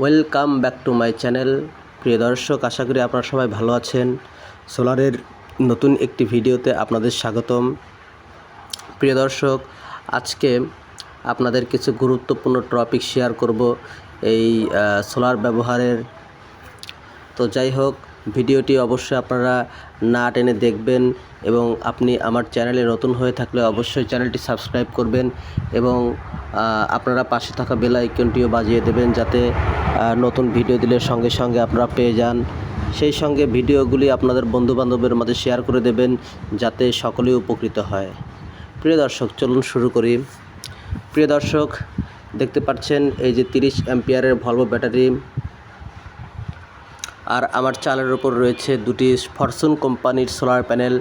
Welcome back to my channel. প্রিয় দর্শক, আশা করি আপনারা সবাই ভালো আছেন। সোলারের নতুন একটি ভিডিওতে আপনাদের স্বাগতম। প্রিয় দর্শক, আজকে আপনাদের কিছু গুরুত্বপূর্ণ টপিক শেয়ার করব এই সোলার ব্যবহারের। তো যাই হোক ভিডিওটি অবশ্যই আপনারা না টেনে দেখবেন এবং আপনি আমার চ্যানেলে নতুন হয়ে থাকলে অবশ্যই চ্যানেলটি সাবস্ক্রাইব করবেন এবং আপনারা পাশে থাকা বেল আইকনটিও বাজিয়ে দেবেন যাতে নতুন ভিডিও দিলে সঙ্গে সঙ্গে আপনারা পেয়ে যান। সেই সঙ্গে ভিডিওগুলি আপনাদের বন্ধুবান্ধবের মাঝে শেয়ার করে দেবেন যাতে সকলেই উপকৃত হয়। প্রিয় দর্শক, চলুন শুরু করি। প্রিয় দর্শক, দেখতে পাচ্ছেন এই যে তিরিশ অ্যাম্পিয়ারের ভলভো ব্যাটারি। আর আমার চালের ওপর রয়েছে দুটি ফরচুন কোম্পানির সোলার প্যানেল,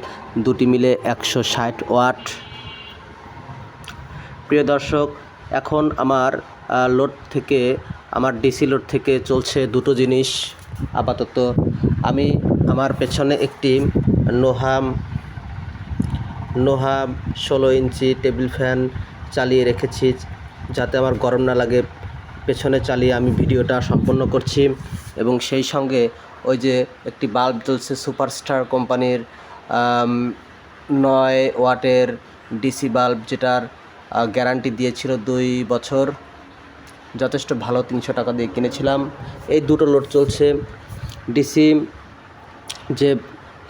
দুটি মিলে একশো ষাট ওয়াট। প্রিয় দর্শক, এখন আমার লোড থেকে, আমার ডিসি লোড থেকে চলছে দুটো জিনিস। আপাতত আমি আমার পেছনে একটি নোহাম নোহাম ষোলো ইঞ্চি টেবিল ফ্যান চালিয়ে রেখেছি, যাতে আমার গরম না লাগে। পেছনে চালিয়ে আমি ভিডিওটা সম্পন্ন করছি এবং সেই সঙ্গে ওই যে একটি বাল্ব জ্বলছে সুপারস্টার কোম্পানির নয় ওয়াটের ডিসি বাল্ব যেটার গ্যারান্টি দিয়েছিল দুই বছর। যথেষ্ট ভালো তিনশো টাকা দিয়ে কিনেছিলাম। এই দুটো লোড চলছে ডিসি, যে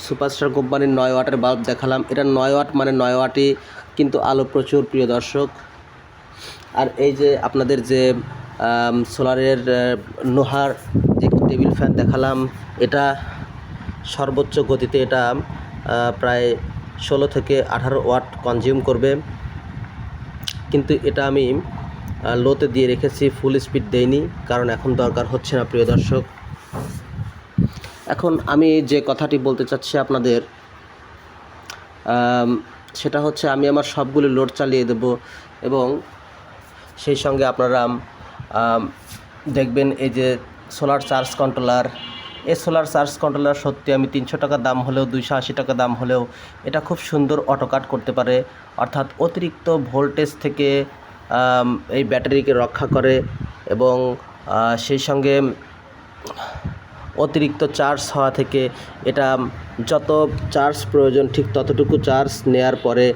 সুপারস্টার কোম্পানির নয় ওয়াটের বাল্ব দেখালাম। এটা নয় ওয়াট মানে নয় ওয়াটই, কিন্তু আলো প্রচুর, প্রিয় দর্শক। আর এই যে আপনাদের যে সোলারের নোহার যে টেবিল ফ্যান দেখালাম, এটা সর্বোচ্চ গতিতে এটা প্রায় ষোলো থেকে আঠারো ওয়াট কনজিউম করবে। কিন্তু এটা আমি লোতে দিয়ে রেখেছি ফুল স্পিড দেইনি, কারণ এখন দরকার হচ্ছে না, প্রিয় দর্শক। এখন আমি যে কথাটি বলতে চাচ্ছি আপনাদের সেটা হচ্ছে আমি আমার সবগুলো লোড চালিয়ে দেব এবং সেই সঙ্গে আপনারা দেখবেন এই যে সোলার চার্জ কন্ট্রোলার, এই সোলার চার্জ কন্ট্রোলার সত্যি আমি তিনশো টাকা দাম হলেও, দুইশো আশি টাকা দাম হলেও এটা খুব সুন্দর অটোকাট করতে পারে। অর্থাৎ অতিরিক্ত ভোল্টেজ থেকে এই ব্যাটারিকে রক্ষা করে এবং সেই সঙ্গে অতিরিক্ত চার্জ হওয়া থেকে এটা যত চার্জ প্রয়োজন ঠিক ততটুকু চার্জ নেয়ার পরে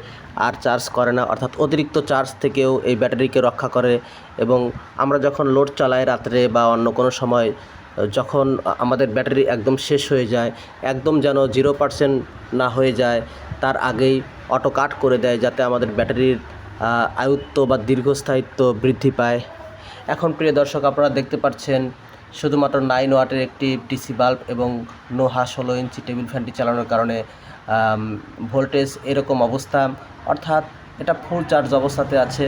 আর চার্জ করে না। অর্থাৎ অতিরিক্ত চার্জ থেকেও এই ব্যাটারিকে রক্ষা করে এবং আমরা যখন লোড চালাই রাত্রে বা অন্য কোনো সময়, যখন আমাদের ব্যাটারি একদম শেষ হয়ে যায়, একদম যেন জিরো পার্সেন্ট না হয়ে যায়, তার আগেই অটো কাট করে দেয় যাতে আমাদের ব্যাটারির আয়ুত্ব বা দীর্ঘস্থায়িত্ব বৃদ্ধি পায়। এখন প্রিয় দর্শক, আপনারা দেখতে পাচ্ছেন শুধুমাত্র নাইন ওয়াটের একটি ডিসি বাল্ব এবং নোহা ষোলো ইঞ্চি টেবিল ফ্যানটি চালানোর কারণে ভোল্টেজ এরকম অবস্থা। অর্থাৎ এটা ফুল চার্জ অবস্থাতে আছে।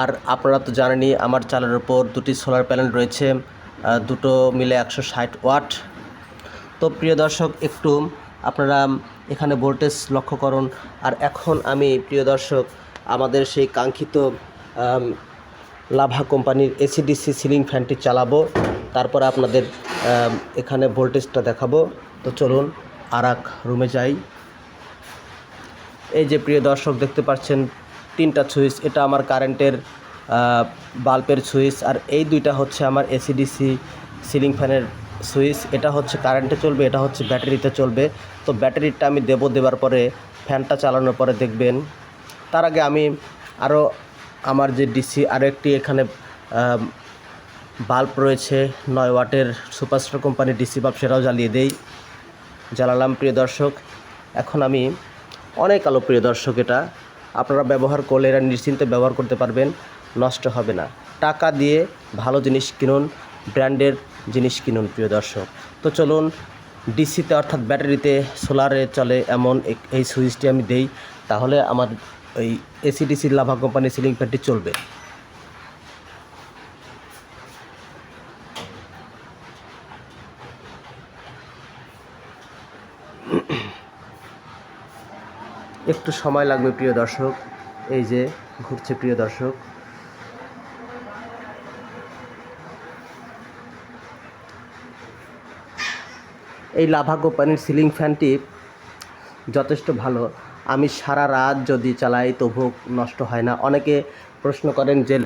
আর আপনারা তো জানেনই, আমার চালের ওপর দুটি সোলার প্যানেল রয়েছে দুটো মিলে একশো ষাট ওয়াট। তো প্রিয় দর্শক, একটু আপনারা এখানে ভোল্টেজ লক্ষ্য করুন। আর এখন আমি, প্রিয় দর্শক, আমাদের সেই কাঙ্ক্ষিত লাভা কোম্পানির এসিডিসি সিলিং ফ্যানটি চালাবো। তারপর আপনাদের এখানে ভোল্টেজটা দেখাবো। তো চলুন আর রুমে যাই। এই যে প্রিয় দর্শক, দেখতে পাচ্ছেন তিনটা সুইচ। এটা আমার কারেন্টের বাল্বের সুইচ। আর এই দুইটা হচ্ছে আমার এসিডিসি সিলিং ফ্যানের সুইচ। এটা হচ্ছে কারেন্টে চলবে, এটা হচ্ছে ব্যাটারিতে চলবে। তো ব্যাটারিটা আমি দেবো দেওয়ার পরে, ফ্যানটা চালানোর পরে দেখবেন। তার আগে আমি আরও আমার যে ডিসি আরও একটি এখানে বাল্ব রয়েছে, নয় ওয়াটের সুপারস্টার কোম্পানির ডিসি বাল্ব, সেটাও জ্বালিয়ে দেই। জ্বালালাম, প্রিয় দর্শক। এখন আমি অনেক আলো, প্রিয় দর্শক, এটা আপনারা ব্যবহার করলে, এরা নিশ্চিন্তে ব্যবহার করতে পারবেন, নষ্ট হবে না। টাকা দিয়ে ভালো জিনিস কিনুন, ব্র্যান্ডের জিনিস কিনুন, প্রিয় দর্শক। তো চলুন, ডিসিতে অর্থাৎ ব্যাটারিতে, সোলারে চলে এমন এই সুইচটি আমি দেই। তাহলে আমার এই এসিডিসির লাভা কোম্পানির সিলিং ফ্যানটি চলবে। একটু সময় লাগবে, প্রিয় দর্শক। এই যে ঘুরছে, প্রিয় দর্শক। এই লাভা কোম্পানির সিলিং ফ্যানটি যথেষ্ট ভালো। আমি সারা রাত যদি চালাই তবু নষ্ট হয় না। অনেকে প্রশ্ন করেন যে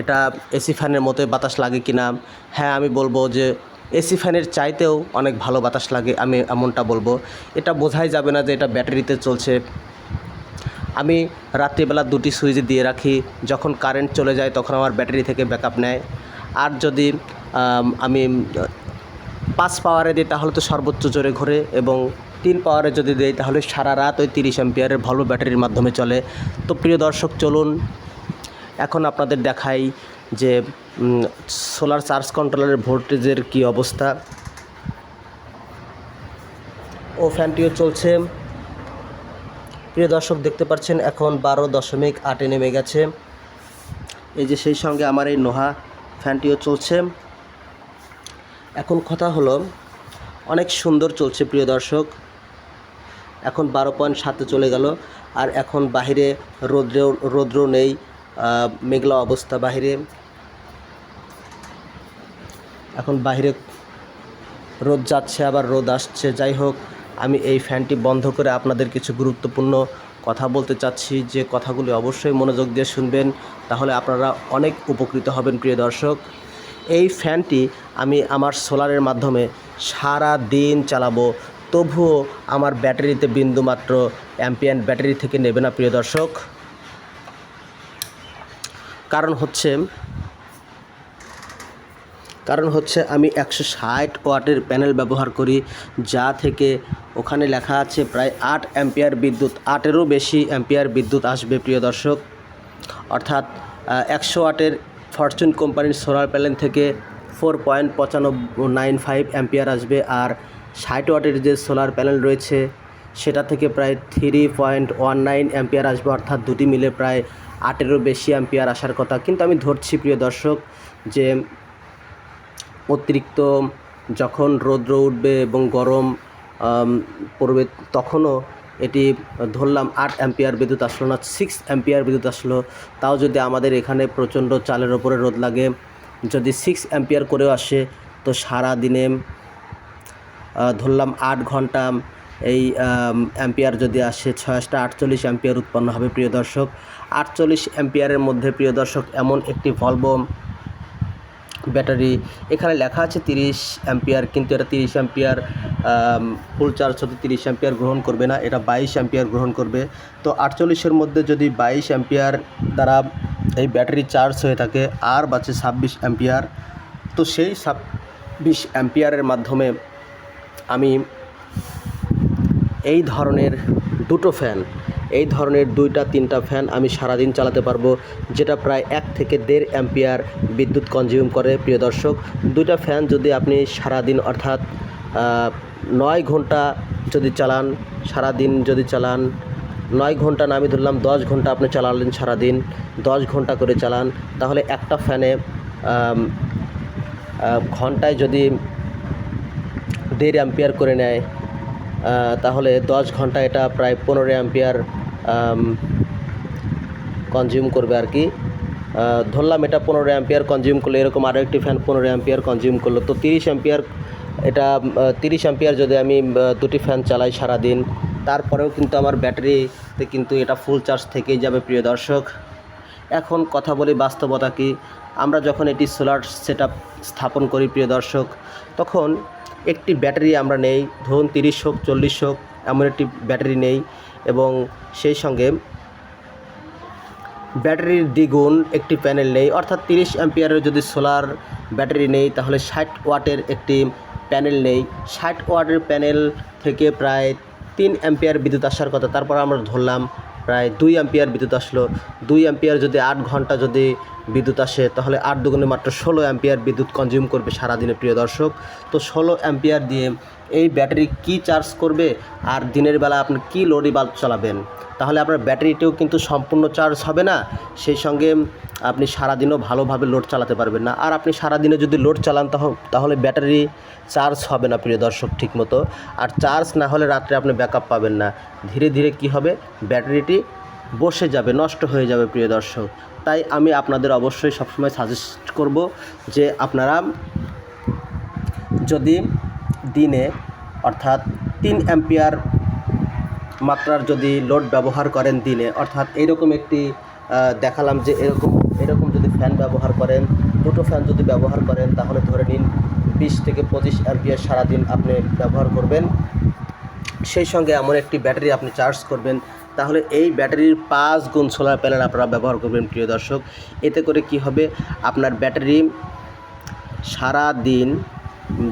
এটা এসি ফ্যানের মতোই বাতাস লাগে কি না হ্যাঁ আমি বলব যে, এসি ফ্যানের চাইতেও অনেক ভালো বাতাস লাগে, আমি এমনটা বলব। এটা বোঝাই যাবে না যে এটা ব্যাটারিতে চলছে। আমি রাত্রিবেলা দুটি সুইচ দিয়ে রাখি, যখন কারেন্ট চলে যায় তখন আমার ব্যাটারি থেকে ব্যাকআপ নেয়। আর যদি আমি পাঁচ পাওয়ারে দিই তাহলে তো সর্বোচ্চ জোরে ঘোরে এবং তিন পাওয়ারে যদি দেই, তাহলে সারা রাত ওই তিরিশ অ্যাম্পিয়ারের ভলভো ব্যাটারির মাধ্যমে চলে। তো প্রিয় দর্শক, চলুন এখন আপনাদের দেখাই যে সোলার চার্জ কন্ট্রোলারের ভোল্টেজের কি অবস্থা। ও ফ্যানটিও চলছে। প্রিয় দর্শক, দেখতে পাচ্ছেন এখন বারো দশমিক আটে নেমে গেছে। এই যে সেই সঙ্গে আমার এই নোহা ফ্যানটিও চলছে। এখন কথা হলো, অনেক সুন্দর চলছে প্রিয় দর্শক। এখন বারো পয়েন্ট সাতে চলে গেল। আর এখন বাহিরে রৌদ্রেও রৌদ্র নেই মেঘলা অবস্থা বাহিরে। এখন বাহিরে রোদ যাচ্ছে, আবার রোদ আসছে। যাই হোক, আমি এই ফ্যানটি বন্ধ করে আপনাদের কিছু গুরুত্বপূর্ণ কথা বলতে চাচ্ছি। যে কথাগুলি অবশ্যই মনোযোগ দিয়ে শুনবেন, তাহলে আপনারা অনেক উপকৃত হবেন, প্রিয় দর্শক। এই ফ্যানটি আমি আমার সোলারের মাধ্যমে সারা দিন চালাবো। তবুও আমার ব্যাটারিতে বিন্দুমাত্র অ্যাম্পিয়ান ব্যাটারি থেকে নেবে না, প্রিয় দর্শক। কারণ হচ্ছে কারণ হচ্ছে আমি একশো ষাট ওয়াটের প্যানেল ব্যবহার করি, যা থেকে ওখানে লেখা আছে প্রায় আট অ্যাম্পিয়ার বিদ্যুৎ, আটেরও বেশি অ্যাম্পিয়ার বিদ্যুৎ আসবে, প্রিয় দর্শক। অর্থাৎ একশো ওয়াটের ফরচুন কোম্পানির সোলার প্যানেল থেকে ফোর পয়েন্ট পঁচানব্বই নাইন ফাইভ অ্যাম্পিয়ার আসবে, আর ষাট ওয়াটের যে সোলার প্যানেল রয়েছে, সেটা থেকে প্রায় three point one nine ampere আসবে, অর্থাৎ দুটি মিলে প্রায় আটেরও বেশি অ্যাম্পিয়ার আসার কথা। কিন্তু আমি ধরছি, প্রিয় দর্শক, যে অতিরিক্ত যখন রৌদ্র উঠবে এবং গরম পড়বে, তখনও এটি ধরলাম আট অ্যাম্পিয়ার বিদ্যুৎ আসলো না সিক্স অ্যাম্পিয়ার বিদ্যুৎ আসলো। তাও যদি আমাদের এখানে প্রচণ্ড চালের ওপরে রোদ লাগে, যদি সিক্স অ্যাম্পিয়ার করেও আসে, তো সারা দিনে ধরলাম আট ঘণ্টা, এই অ্যাম্পিয়ার যদি আসে ছয়শটা আটচল্লিশ অ্যাম্পিয়ার উৎপন্ন হবে, প্রিয় দর্শক। আটচল্লিশ অ্যাম্পিয়ারের মধ্যে, প্রিয় দর্শক, এমন একটি ভলভো ব্যাটারি এখানে লেখা আছে তিরিশ অ্যাম্পিয়ার কিন্তু এটা তিরিশ অ্যাম্পিয়ার ফুল চার্জ হতে তিরিশ অ্যাম্পিয়ার গ্রহণ করবে না, এটা বাইশ অ্যাম্পিয়ার গ্রহণ করবে। তো আটচল্লিশের মধ্যে যদি বাইশ অ্যাম্পিয়ার দ্বারা এই ব্যাটারি চার্জ হয়ে থাকে, আর বাঁচে ছাব্বিশ অ্যাম্পিয়ার তো সেই ছাব্বিশ অ্যাম্পিয়ারের মাধ্যমে আমি এই ধরনের দুটো ফ্যান, এই ধরনের দুইটা, তিনটা ফ্যান আমি সারাদিন চালাতে পারব, যেটা প্রায় এক থেকে দেড় অ্যাম্পিয়ার বিদ্যুৎ কনজিউম করে, প্রিয় দর্শক। দুইটা ফ্যান যদি আপনি সারাদিন, অর্থাৎ নয় ঘণ্টা যদি চালান, সারাদিন যদি চালান, নয় ঘণ্টা না, আমি ধরলাম দশ ঘণ্টা আপনি চালালেন সারাদিন, দশ ঘণ্টা করে চালান, তাহলে একটা ফ্যানে ঘন্টায় যদি দেড় অ্যাম্পিয়ার করে নেয়। তাহলে দশ ঘণ্টা এটা প্রায় পনেরো অ্যাম্পিয়ার কনজিউম করবে আর কি ধরলাম এটা পনেরো অ্যাম্পিয়ার কনজিউম করল, এরকম আরও একটি ফ্যান পনেরো অ্যাম্পিয়ার কনজিউম করল। তো তিরিশ অ্যাম্পিয়ার, এটা তিরিশ অ্যাম্পিয়ার যদি আমি দুটি ফ্যান চালাই সারাদিন, তারপরেও কিন্তু আমার ব্যাটারিতে কিন্তু এটা ফুল চার্জ থেকেই যাবে, প্রিয় দর্শক। এখন কথা বলি বাস্তবতা কি? আমরা যখন এটি সোলার সেট স্থাপন করি, প্রিয় দর্শক, তখন একটি ব্যাটারি আমরা নেই, ধরুন তিরিশ হোক, চল্লিশ হোক, এমন একটি ব্যাটারি নেই এবং সেই সঙ্গে ব্যাটারির দ্বিগুণ একটি প্যানেল নেই। অর্থাৎ তিরিশ অ্যাম্পিয়ারের যদি সোলার ব্যাটারি নেই, তাহলে ষাট ওয়াটের একটি প্যানেল নেই। ষাট ওয়াটের প্যানেল থেকে প্রায় তিন অ্যাম্পিয়ার বিদ্যুৎ আসার কথা, তারপর আমরা ধরলাম প্রায় দুই অ্যাম্পিয়ার বিদ্যুৎ আসলো। দুই অ্যাম্পিয়ার যদি আট ঘণ্টা যদি বিদ্যুৎ আসে, তাহলে আট দুগুণে মাত্র ষোলো অ্যাম্পিয়ার বিদ্যুৎ কনজিউম করবে সারাদিনে প্রিয় দর্শক। তো ষোলো অ্যাম্পিয়ার দিয়ে এই ব্যাটারি কি চার্জ করবে? আর দিনের বেলা আপনি কি লোডি বাল্ব চালাবেন? তাহলে আপনার ব্যাটারিটিও কিন্তু সম্পূর্ণ চার্জ হবে না, সেই সঙ্গে আপনি সারাদিনও ভালোভাবে লোড চালাতে পারবেন না। আর আপনি সারাদিনে যদি লোড চালান তাহ- তাহলে ব্যাটারি চার্জ হবে না প্রিয় দর্শক ঠিকমতো। আর চার্জ না হলে রাত্রে আপনি ব্যাকআপ পাবেন না। ধীরে ধীরে কি হবে? ব্যাটারিটি বসে যাবে, নষ্ট হয়ে যাবে প্রিয় দর্শক। তাই আমি আপনাদের অবশ্যই সবসময় সাজেস্ট করব যে আপনারা যদি দিনে অর্থাৎ তিন অ্যাম্পিয়ার মাত্রার যদি লোড ব্যবহার করেন দিনে, অর্থাৎ এরকম একটি দেখালাম যে এরকম এরকম যদি ফ্যান ব্যবহার করেন, দুটো ফ্যান যদি ব্যবহার করেন, তাহলে ধরে নিন বিশ থেকে পঁচিশ অ্যাম্পিয়ার সারাদিন আপনি ব্যবহার করবেন। সেই সঙ্গে এমন একটি ব্যাটারি আপনি চার্জ করবেন তাহলে এই ব্যাটারির পাঁচ গুণ সোলার প্যানেল আপনারা ব্যবহার করবেন, প্রিয় দর্শক। এতে করে কি হবে? আপনার ব্যাটারি সারা দিন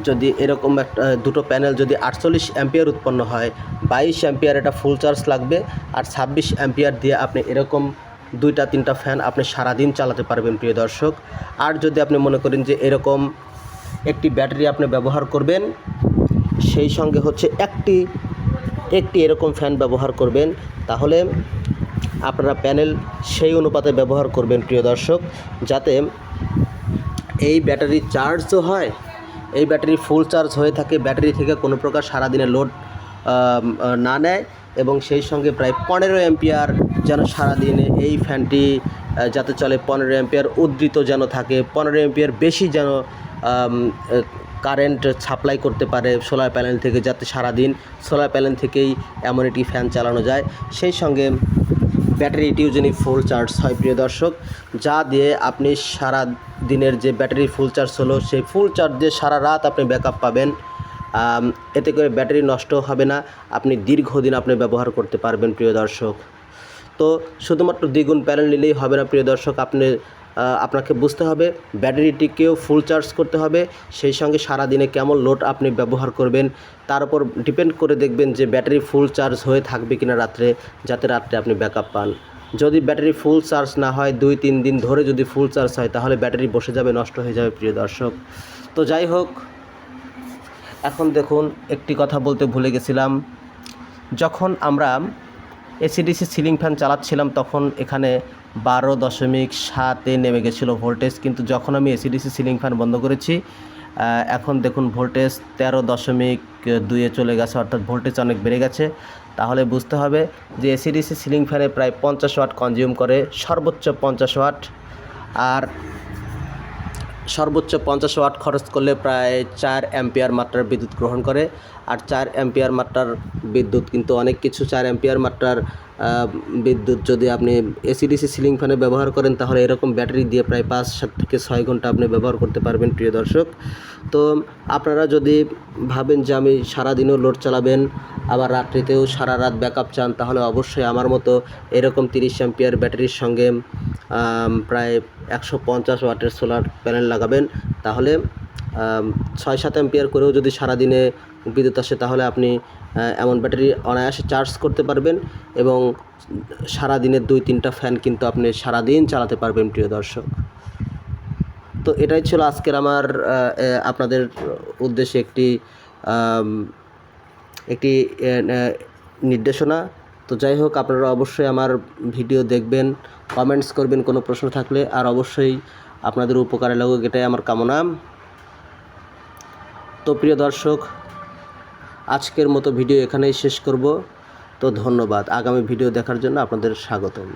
যদি এরকম একটা দুটো প্যানেল যদি আটচল্লিশ অ্যাম্পিয়ার উৎপন্ন হয়, বাইশ অ্যাম্পিয়ার এটা ফুল চার্জ লাগবে আর ছাব্বিশ অ্যাম্পিয়ার দিয়ে আপনি এরকম দুইটা, তিনটা ফ্যান আপনি সারাদিন চালাতে পারবেন, প্রিয় দর্শক। আর যদি আপনি মনে করেন যে এরকম একটি ব্যাটারি আপনি ব্যবহার করবেন, সেই সঙ্গে হচ্ছে একটি একটি এরকম ফ্যান ব্যবহার করবেন, তাহলে আপনারা প্যানেল সেই অনুপাতে ব্যবহার করবেন, প্রিয় দর্শক, যাতে এই ব্যাটারি চার্জও হয়, এই ব্যাটারি ফুল চার্জ হয়ে থাকে, ব্যাটারি থেকে কোনো প্রকার সারাদিনে লোড না নেয় এবং সেই সঙ্গে প্রায় পনেরো অ্যাম্পিয়ার যেন সারাদিনে এই ফ্যানটি যাতে চলে পনেরো অ্যাম্পিয়ার উদ্ধৃত যেন থাকে, পনেরো অ্যাম্পিয়ার বেশি যেন কারেন্ট সাপ্লাই করতে পারে সোলার প্যানেল থেকে যাতে সারাদিন সোলার প্যানেল থেকেই এমন একটি ফ্যান চালানো যায়। সেই সঙ্গে ব্যাটারিটিও যিনি ফুল চার্জ হয়, প্রিয় দর্শক। যা দিয়ে আপনি সারা দিনের যে ব্যাটারি ফুল চার্জ হলো, সেই ফুল চার্জ দিয়ে সারা রাত আপনি ব্যাকআপ পাবেন। এতে করে ব্যাটারি নষ্ট হবে না। আপনি দীর্ঘদিন আপনি ব্যবহার করতে পারবেন, প্রিয় দর্শক। তো শুধুমাত্র দ্বিগুণ প্যানেল নিলেই হবে না, প্রিয় দর্শক। আপনি আপনাকে বুঝতে হবে, ব্যাটারিটিকেও ফুল চার্জ করতে হবে, সেই সঙ্গে সারাদিনে কেমন লোড আপনি ব্যবহার করবেন, তার উপর ডিপেন্ড করে দেখবেন যে ব্যাটারি ফুল চার্জ হয়ে থাকবে কিনা রাত্রে, যাতে রাত্রে আপনি ব্যাকআপ পান। যদি ব্যাটারি ফুল চার্জ না হয়, দুই তিন দিন ধরে যদি ফুল চার্জ হয়, তাহলে ব্যাটারি বসে যাবে, নষ্ট হয়ে যাবে, প্রিয় দর্শক। তো যাই হোক, এখন দেখুন, একটি কথা বলতে ভুলে গেছিলাম। যখন আমরা এসিডিসি সিলিং ফ্যান চালাচ্ছিলাম, তখন এখানে বারো দশমিক সাতে নেমে গেছিল ভোল্টেজ। কিন্তু যখন আমি এসিডিসি সিলিং ফ্যান বন্ধ করেছি এখন দেখুন ভোল্টেজ তেরো দশমিক দুয়ে চলে গেছে, অর্থাৎ ভোল্টেজ অনেক বেড়ে গেছে। তাহলে বুঝতে হবে যে এসিডিসি সিলিং ফ্যানে প্রায় পঞ্চাশ ওয়াট কনজিউম করে, সর্বোচ্চ পঞ্চাশ ওয়াট। আর সর্বোচ্চ পঞ্চাশ ওয়াট খরচ করলে প্রায় চার অ্যাম্পিয়ার মাত্রার বিদ্যুৎ গ্রহণ করে। আর চার অ্যাম্পিয়ার মাত্রার বিদ্যুৎ কিন্তু অনেক কিছু। চার অ্যাম্পিয়ার মাত্রার বিদ্যুৎ যদি আপনি এসিডিসি সিলিং ফ্যানে ব্যবহার করেন, তাহলে এরকম ব্যাটারি দিয়ে প্রায় পাঁচ সাত থেকে ছয় ঘণ্টা আপনি ব্যবহার করতে পারবেন, প্রিয় দর্শক। তো আপনারা যদি ভাবেন যে আমি সারাদিনও লোড চালাবেন, আবার রাত্রিতেও সারা রাত ব্যাকআপ চান, তাহলে অবশ্যই আমার মতো এরকম তিরিশ অ্যাম্পিয়ার ব্যাটারির সঙ্গে প্রায় একশো পঞ্চাশ ওয়াটের সোলার প্যানেল লাগাবেন। তাহলে ছয় সাত অ্যাম্পিয়ার করেও যদি সারাদিনে বিদ্যুৎ আসে, তাহলে আপনি এমন ব্যাটারি অনায়াসে চার্জ করতে পারবেন এবং সারাদিনের দুই তিনটা ফ্যান কিন্তু আপনি সারাদিন চালাতে পারবেন, প্রিয় দর্শক। তো এটাই ছিল আজকের আমার আপনাদের উদ্দেশ্যে একটি একটি নির্দেশনা। তো যাই হোক, আপনারা অবশ্যই আমার ভিডিও দেখবেন। কমেন্টস করবেন, কোনো প্রশ্ন থাকলে। আর অবশ্যই আপনাদের উপকারে লাগুক, এটাই আমার কামনা। তো প্রিয় দর্শক, আজকের মতো ভিডিও এখানেই শেষ করব। তো ধন্যবাদ। আগামী ভিডিও দেখার জন্য আপনাদের স্বাগতম।